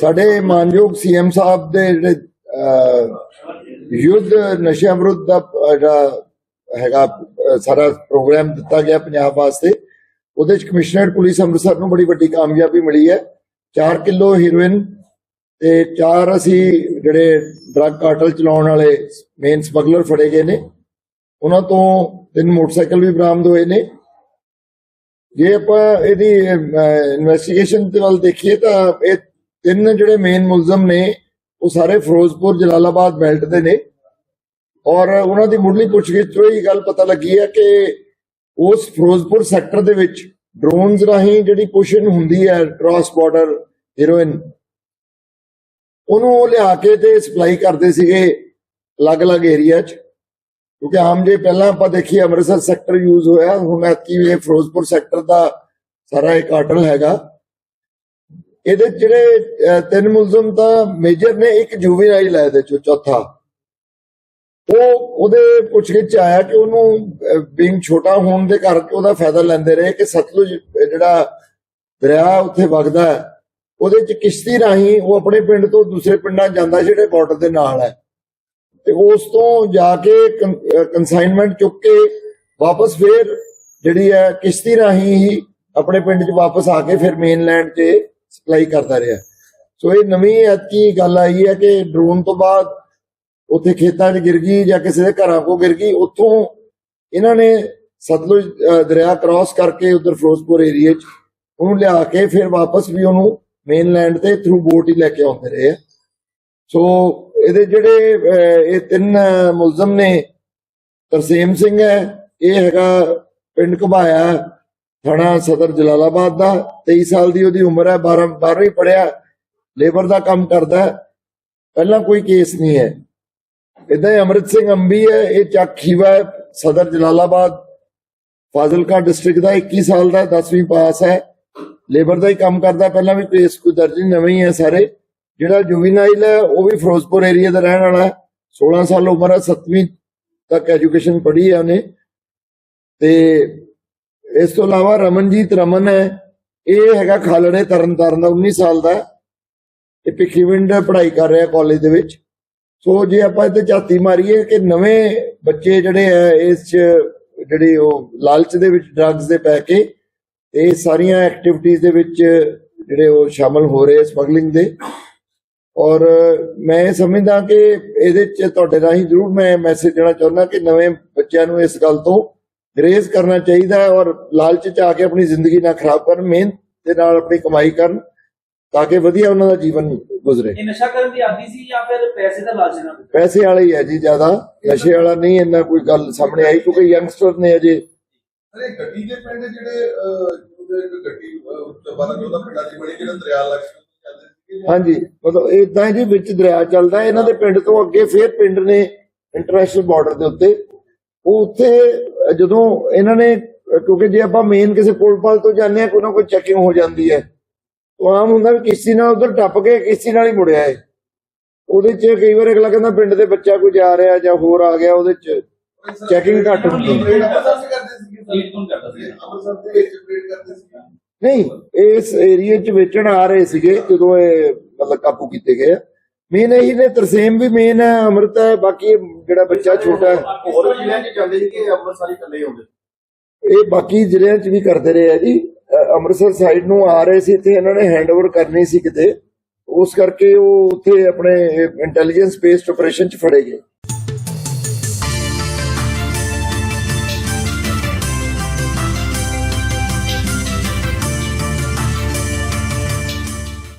ਸਾਡੇ ਮਾਨਯੋਗ ਸੀਐਮ ਸਾਹਿਬ ਦੇ ਜਿਹੜੇ ਯੁੱਧ ਨਸ਼ਿਆਂ ਵਿਰੁੱਧ ਦਾ ਹੈਗਾ ਸਾਰਾ ਪ੍ਰੋਗਰਾਮ ਦਿੱਤਾ ਗਿਆ ਪੰਜਾਬ ਵਾਸਤੇ, ਉਹਦੇ ਚ ਕਮਿਸ਼ਨਰ ਪੁਲਿਸ ਅੰਮ੍ਰਿਤਸਰ ਨੂੰ ਬੜੀ ਵੱਡੀ ਕਾਮਯਾਬੀ ਮਿਲੀ ਹੈ। 4 ਕਿਲੋ ਹੀਰੋਇਨ ਤੇ ਚਾਰ ਅਸੀਂ ਜਿਹੜੇ ਡਰੱਗ ਕਾਰਟਲ ਚਲਾਉਣ ਵਾਲੇ ਮੇਨ ਸਮਗਲਰ ਫੜੇ ਗਏ ਨੇ। ਉਹਨਾਂ ਤੋਂ ਤਿੰਨ ਮੋਟਰਸਾਈਕਲ ਵੀ ਬਰਾਮਦ ਹੋਏ ਨੇ। ਜੇ ਆਪਾਂ ਇਹਦੀ ਇਨਵੈਸਟੀਗੇਸ਼ਨ ਤੇ ਵੱਲ ਦੇਖੀਏ ਤਾਂ ਇਹ ਤਿੰਨ ਜਿਹੜੇ ਮੇਨ ਮੁਲਜ਼ਮ ਨੇ, ਉਹ ਸਾਰੇ ਫਿਰੋਜ਼ਪੁਰ, ਜਲਾਲਾਬਾਦ ਬੈਲਟ ਦੇ ਨੇ। ਔਰ ਉਹਨਾਂ ਦੀ ਮੁੱਢਲੀ ਪੁੱਛਗਿੱਛ ਤੋਂ ਇਹ ਗੱਲ ਪਤਾ ਲੱਗੀ ਹੈ ਕਿ ਉਸ ਫਿਰੋਜ਼ਪੁਰ ਸੈਕਟਰ ਦੇ ਵਿੱਚ ਡਰੋਨਸ ਰਾਹੀਂ ਜਿਹੜੀ ਪੁਸ਼ਨ ਹੁੰਦੀ ਹੈ ਕ੍ਰਾਸ ਬਾਰਡਰ ਹੀਰੋਇਨ ਉਹਨੂੰ ਉਹ ਲਿਆ ਕੇ ਤੇ ਸਪਲਾਈ ਕਰਦੇ ਸੀਗੇ ਅਲੱਗ-ਅਲੱਗ ਏਰੀਆ 'ਚ। ਕਿਉਂਕਿ ਆਮ ਜੇ ਪਹਿਲਾਂ ਆਪਾਂ ਦੇਖੀਏ, ਅੰਮ੍ਰਿਤਸਰ ਸੈਕਟਰ ਯੂਜ਼ ਹੋਇਆ, ਹੁਣ ਐਤਕੀ ਇਹ ਫਿਰੋਜ਼ਪੁਰ ਸੈਕਟਰ ਦਾ ਸਾਰਾ ਇਹ ਕਾਟਲ ਹੈਗਾ। ਇਹਦੇ ਜਿਹੜੇ ਤਿੰਨ ਮੁਲਜ਼ਮ ਤਾਂ ਮੇਜਰ ਨੇ, ਇੱਕ ਜੁਵੀਨਾਈਲ ਹੈ ਇਹਦੇ ਚੋਂ ਚੌਥਾ। ਉਹ ਉਹਦੇ ਪੁੱਛਗਿੱਛ 'ਚ ਆਇਆ ਕਿ ਉਹਨੂੰ ਬੀਂਗ ਛੋਟਾ ਹੋਣ ਦੇ ਕਰਕੇ ਉਹਦਾ ਫਾਇਦਾ ਲੈਂਦੇ ਰਹੇ ਕਿ ਸਤਲੁਜ ਜਿਹੜਾ ਦਰਿਆ ਉੱਥੇ ਵਗਦਾ ਹੈ, ਉਹਦੇ 'ਚ ਕਿਸ਼ਤੀ ਰਾਹੀਂ ਉਹ ਆਪਣੇ ਪਿੰਡ ਤੋਂ ਦੂਸਰੇ ਪਿੰਡਾਂ ਜਾਂਦਾ ਜਿਹੜੇ ਬਾਰਡਰ ਦੇ ਨਾਲ ਹੈ। ਤੇ ਉਸ ਤੋਂ ਜਾ ਕੇ ਕੰਸਾਈਨਮੈਂਟ ਚੁੱਕ ਕੇ ਵਾਪਸ ਫੇਰ ਜਿਹੜੀ ਹੈ ਕਿਸ਼ਤੀ ਰਾਹੀਂ ਹੀ ਆਪਣੇ ਪਿੰਡ 'ਚ ਵਾਪਸ ਆ ਕੇ ਫਿਰ ਮੇਨਲੈਂਡ 'ਤੇ ਸਪਲਾਈ ਕਰਦਾ ਰਿਹਾ। ਸੋ ਇਹ ਨਵੀਂ ਐਤਕੀ ਗੱਲ ਆਈ ਹੈ ਕਿ ਡਰੋਨ ਤੋਂ ਬਾਅਦ ਉੱਥੇ ਖੇਤਾਂ 'ਚ ਗਿਰ ਗਈ ਜਾਂ ਕਿਸੇ ਦੇ ਘਰਾਂ ਕੋ ਗਿਰ ਗਈ, ਉੱਥੋਂ ਇਹਨਾਂ ਨੇ ਸਤਲੁਜ ਦਰਿਆ ਕ੍ਰਾਸ ਕਰਕੇ ਉਧਰ ਫਿਰੋਜ਼ਪੁਰ ਏਰੀਆ 'ਚ ਉਹਨੂੰ ਲਿਆ ਕੇ ਫਿਰ ਵਾਪਸ ਵੀ ਉਹਨੂੰ ਮੇਨਲੈਂਡ ਤੇ ਥਰੂ ਬੋਟ ਹੀ ਲੈ ਕੇ ਆਉਂਦੇ ਰਹੇ ਸੋ ਇਹਦੇ ਜਿਹੜੇ ਇਹ ਤਿੰਨ ਮੁਲਜ਼ਮ ਨੇ, ਤਰਸੇਮ ਸਿੰਘ ਹੈ, ਇਹ ਹੈਗਾ ਪਿੰਡ ਘਬਾਇਆ ਥਾਣਾ ਸਦਰ ਜਲਾਲਾਬਾਦ ਦਾ 23 ਸਾਲ ਦੀ ਉਹਦੀ ਉਮਰ ਹੈ 12 12ਵੀਂ ਪੜਿਆ ਲੇਬਰ ਦਾ ਕੰਮ ਕਰਦਾ ਪਹਿਲਾਂ ਕੋਈ ਕੇਸ ਨਹੀਂ ਹੈ। ਇਦਾਂ ਹੀ ਅਮਰਿਤ ਸਿੰਘ ਅੰਬੀ ਹੈ, ਇਹ ਚੱਕ ਖੀਵਾ ਸਦਰ ਜਲਾਲਾਬਾਦ। ਫਾਜ਼ਿਲਕਾ ਡਿਸਟ੍ਰਿਕਟ ਦਾ 21 ਸਾਲ ਦਾ 10ਵੀਂ ਪਾਸ ਹੈ। ਲੇਬਰ ਦਾ ਹੀ ਕੰਮ ਕਰਦਾ, ਪਹਿਲਾਂ ਵੀ ਕੇਸ ਕੋਈ ਦਰਜ ਨਹੀਂ ਨਵੇਂ ਹੀ ਹੈ ਸਾਰੇ। ਜਿਹੜਾ ਜੁਵੀਨਾਈਲ ਹੈ, ਉਹ ਵੀ ਫਿਰੋਜ਼ਪੁਰ ਏਰੀਆ ਦਾ ਰਹਿਣ ਵਾਲਾ ਹੈ। 16 ਸਾਲ ਉਮਰ ਹੈ 7ਵੀਂ ਤੱਕ ਐਜੂਕੇਸ਼ਨ ਪੜ੍ਹੀ ਹੈ ਉਹਨੇ। ਤੇ ਇਸ ਤੋਂ ਇਲਾਵਾ ਰਮਨਜੀਤ ਰਮਨ ਹੈ, ਇਹ ਹੈਗਾ ਖਾਲੜੇ ਤਰਨਤਾਰਨ ਦਾ 19 ਸਾਲ ਦਾ ਇਹ ਭਿੱਖੀਵਿੰਡ ਪੜ੍ਹਾਈ ਕਰ ਰਿਹਾ ਕਾਲਜ ਦੇ ਵਿੱਚ। ਸੋ ਜੇ ਆਪਾਂ ਇੱਥੇ ਝਾਤੀ ਮਾਰੀਏ ਕਿ ਨਵੇਂ ਬੱਚੇ ਜਿਹੜੇ ਹੈ, ਇਸ 'ਚ ਜਿਹੜੇ ਉਹ ਲਾਲਚ ਦੇ ਵਿੱਚ ਡਰੱਗਸ ਦੇ ਪੈ ਕੇ, ਤੇ ਇਹ ਸਾਰੀਆਂ ਐਕਟੀਵਿਟੀਜ਼ ਦੇ ਵਿੱਚ ਜਿਹੜੇ ਉਹ ਸ਼ਾਮਲ ਹੋ ਰਹੇ ਸਮਗਲਿੰਗ ਦੇ। ਔਰ ਮੈਂ ਸਮਝਦਾ ਕਿ ਇਹਦੇ 'ਚ ਤੁਹਾਡੇ ਰਾਹੀਂ ਜ਼ਰੂਰ ਮੈਂ ਮੈਸੇਜ ਦੇਣਾ ਚਾਹੁੰਦਾ ਕਿ ਨਵੇਂ ਬੱਚਿਆਂ ਨੂੰ ਇਸ ਗੱਲ ਤੋਂ ਗਰੇਜ਼ ਕਰਨਾ ਚਾਹੀਦਾ ਹੈ ਔਰ ਲਾਲਚ 'ਚ ਆ ਕੇ ਆਪਣੀ ਜ਼ਿੰਦਗੀ ਨਾ ਖਰਾਬ ਕਰਨ ਮਿਹਨਤ ਦੇ ਨਾਲ ਆਪਣੀ ਕਮਾਈ ਕਰਨ ਤਾਂ ਕਿ ਵਧੀਆ ਉਹਨਾਂ ਦਾ ਜੀਵਨ ਗੁਜ਼ਰੇ। ਇਹ ਨਸ਼ਾ ਕਰਨ ਦੀ ਆਦੀ ਸੀ ਜਾਂ ਫਿਰ ਪੈਸੇ ਦਾ ਲਾਲਚ ਨਾਲ? ਪੈਸੇ ਵਾਲਾ ਹੀ ਹੈ ਜੀ ਜ਼ਿਆਦਾ ਨਸ਼ੇ ਵਾਲਾ ਨਹੀਂ ਇੰਨਾ ਕੋਈ ਗੱਲ ਸਾਹਮਣੇ ਆਈ ਕਿਉਂਕਿ ਯੰਗਸਟਰ ਨੇ ਅਜੇ ਅਰੇ ਗੱਡੀ ਦੇ ਪਿੰਡ ਜਿਹੜੇ ਦੀ ਬਣੀ ਜਿਹੜਾ ਦਰਿਆ ਲੱਗ ਹਾਂਜੀ ਮਤਲਬ ਇਦਾਂ ਜੀ ਵਿੱਚ ਦਰਿਆ ਚੱਲਦਾ ਇਹਨਾਂ ਦੇ ਪਿੰਡ ਤੋਂ ਅੱਗੇ ਫੇਰ ਪਿੰਡ ਨੇ ਇੰਟਰਨੈਸ਼ਨਲ ਬਾਰਡਰ ਦੇ ਉੱਤੇ ਉਹ ਉੱਥੇ, ਜਦੋਂ ਇਹਨਾਂ ਨੇ, ਕਿਉਂਕਿ ਜੇ ਆਪਾਂ ਮੇਨ ਕਿਸੇ ਪੁਲ ਪਾਲ ਤੋਂ ਜਾਂਦੇ ਆ ਕੋਈ ਨਾ ਕੋਈ ਚੈਕਿੰਗ ਹੋ ਜਾਂਦੀ ਹੈ। ਉਹ ਆਮ ਹੁੰਦਾ ਵੀ ਕਿਸ਼ਤੀ ਨਾਲ ਉਧਰ ਟੱਪ ਕੇ ਕਿਸ਼ਤੀ ਨਾਲ ਹੀ ਮੁੜਿਆ ਹੈ ਉਹਦੇ 'ਚ ਕਈ ਵਾਰ ਅਗਲਾ ਕਹਿੰਦਾ ਪਿੰਡ ਦੇ ਬੱਚਾ ਕੋਈ ਜਾ ਰਿਹਾ ਜਾਂ ਹੋਰ ਆ ਗਿਆ, ਉਹਦੇ 'ਚ ਚੈਕਿੰਗ ਘੱਟ ਹੁੰਦੀ ਹੈ। ਨਹੀਂ, ਇਸ ਏਰੀਏ 'ਚ ਵੇਚਣ ਆ ਰਹੇ ਸੀਗੇ ਜਦੋਂ ਇਹ ਮਤਲਬ ਕਾਬੂ ਕੀਤੇ ਗਏ ਮੇਨ ਇਹੀ ਨੇ ਤਰਸੇਮ ਵੀ ਮੇਨ ਹੈ ਅਮਰਤ ਹੈ ਬਾਕੀ ਜਿਹੜਾ ਬੱਚਾ ਛੋਟਾ ਹੈ। ਹੋਰ ਜ਼ਿਲ੍ਹਿਆਂ 'ਚ ਜਾਂਦੇ ਸੀ ਕਿ ਅੰਮ੍ਰਿਤਸਰ ਹੀ ਇਕੱਲੇ ਹੁੰਦੇ ਇਹ ਬਾਕੀ ਜ਼ਿਲ੍ਹਿਆਂ 'ਚ ਵੀ ਕਰਦੇ ਰਹੇ ਆ ਜੀ। ਅੰਮ੍ਰਿਤਸਰ ਸਾਈਡ ਨੂੰ ਆ ਰਹੇ ਸੀ ਤੇ ਇਹਨਾਂ ਨੇ ਹੈਂਡਓਵਰ ਕਰਨੀ ਸੀ ਕਿਤੇ। ਉਸ ਕਰਕੇ ਉਹ ਉੱਥੇ ਆਪਣੇ ਇੰਟੈਲੀਜੈਂਸ ਬੇਸਡ ਆਪਰੇਸ਼ਨ 'ਚ ਫੜੇ ਗਏ।